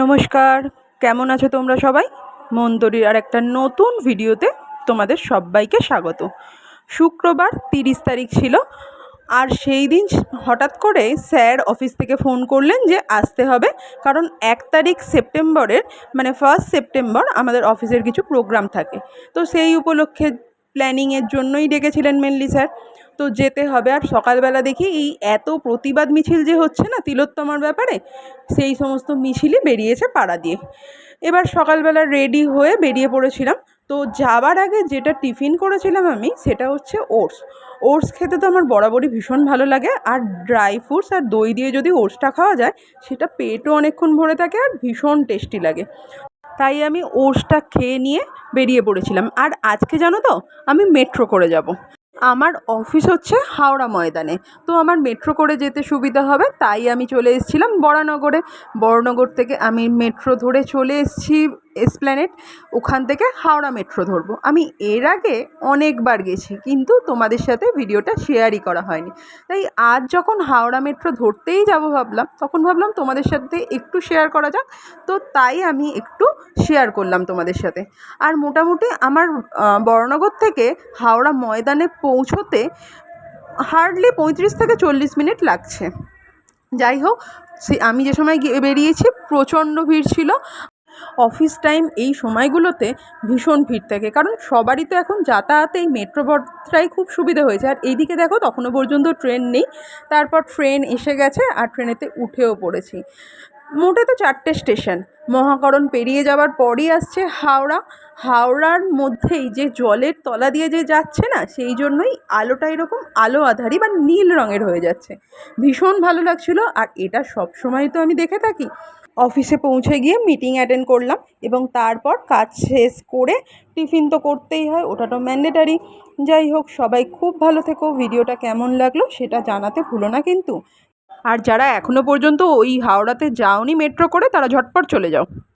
নমস্কার, কেমন আছো তোমরা সবাই? মন্তরীর আর একটা নতুন ভিডিওতে তোমাদের সবাইকে স্বাগত। শুক্রবার তিরিশ তারিখ ছিল, আর সেই দিন হঠাৎ করে স্যার অফিস থেকে ফোন করলেন যে আসতে হবে, কারণ এক তারিখ সেপ্টেম্বরের মানে ফার্স্ট সেপ্টেম্বর আমাদের অফিসের কিছু প্রোগ্রাম থাকে। তো সেই উপলক্ষে প্ল্যানিংয়ের জন্যই ডেকেছিলেন মেনলি স্যার। তো যেতে হবে। আর সকালবেলা দেখি এই এত প্রতিবাদ মিছিল যে হচ্ছে না তিলোত্তমার ব্যাপারে, সেই সমস্ত মিছিলই বেরিয়েছে পাড়া দিয়ে। এবার সকালবেলা রেডি হয়ে বেরিয়ে পড়েছিলাম। তো যাওয়ার আগে যেটা টিফিন করেছিলাম আমি, সেটা হচ্ছে ওটস। ওটস খেতে তো আমার বরাবরই ভীষণ ভালো লাগে। আর ড্রাই ফ্রুটস আর দই দিয়ে যদি ওটসটা খাওয়া যায়, সেটা পেটও অনেকক্ষণ ভরে থাকে আর ভীষণ টেস্টি লাগে। তাই আমি ওটসটা খেয়ে নিয়ে বেরিয়ে পড়েছিলাম। আর আজকে জানো তো, আমি মেট্রো করে যাব। আমার অফিস হচ্ছে হাওড়া ময়দানে। তো আমার মেট্রো করে যেতে সুবিধা হবে, তাই আমি চলে এসেছিলাম বরানগরে। বরানগর থেকে আমি মেট্রো ধরে চলে এসেছি এসপ্ল্যানেড ওখান থেকে হাওড়া মেট্রো ধরবো। আমি এর আগে অনেকবার গেছি কিন্তু তোমাদের সাথে ভিডিওটা শেয়ারই করা হয়নি। তাই আজ যখন হাওড়া মেট্রো ধরতেই যাব ভাবলাম তখন ভাবলাম তোমাদের সাথে একটু শেয়ার করা যাক। তো তাই আমি একটু শেয়ার করলাম তোমাদের সাথে। আর মোটামুটি আমার আহ, বরানগর থেকে হাওড়া ময়দানে পৌঁছোতে হার্ডলি পঁয়ত্রিশ থেকে চল্লিশ মিনিট লাগছে। যাই হোক আমি যে সময় বেরিয়েছি প্রচণ্ড ভিড় ছিল। অফিস টাইম এই সময়গুলোতে ভীষণ ভিড় থাকে। কারণ সবারই তো এখন যাতায়াতে এই মেট্রো পথটাই খুব সুবিধা হয়েছে। আর এইদিকে দেখো, তখনও পর্যন্ত ট্রেন নেই। তারপর ট্রেন এসে গেছে আর ট্রেনেতে উঠেও পড়েছি। মোটে তো চারটে স্টেশন। মহাকরণ পেরিয়ে যাওয়ার পরই আসছে হাওড়া। হাওড়ার মধ্যেই যে জলের তলা দিয়ে যে যাচ্ছে না, সেই জন্যই আলোটা এরকম আলো আধারি বা নীল রঙের হয়ে যাচ্ছে। ভীষণ ভালো লাগছিল। আর এটা সব সময় তো আমি দেখে থাকি। অফিসে পৌঁছে গিয়ে মিটিং অ্যাটেন্ড করলাম এবং তারপর কাজ শেষ করে টিফিন তো করতেই হয়, ওটা তো ম্যান্ডেটারি যাই হোক, সবাই খুব ভালো থেকো, ভিডিওটা কেমন লাগল সেটা জানাতে ভুলো না কিন্তু। আর যারা এখনও পর্যন্ত ওই হাওড়াতে যাওনি মেট্রো করে, তারা ঝটপট চলে যাও।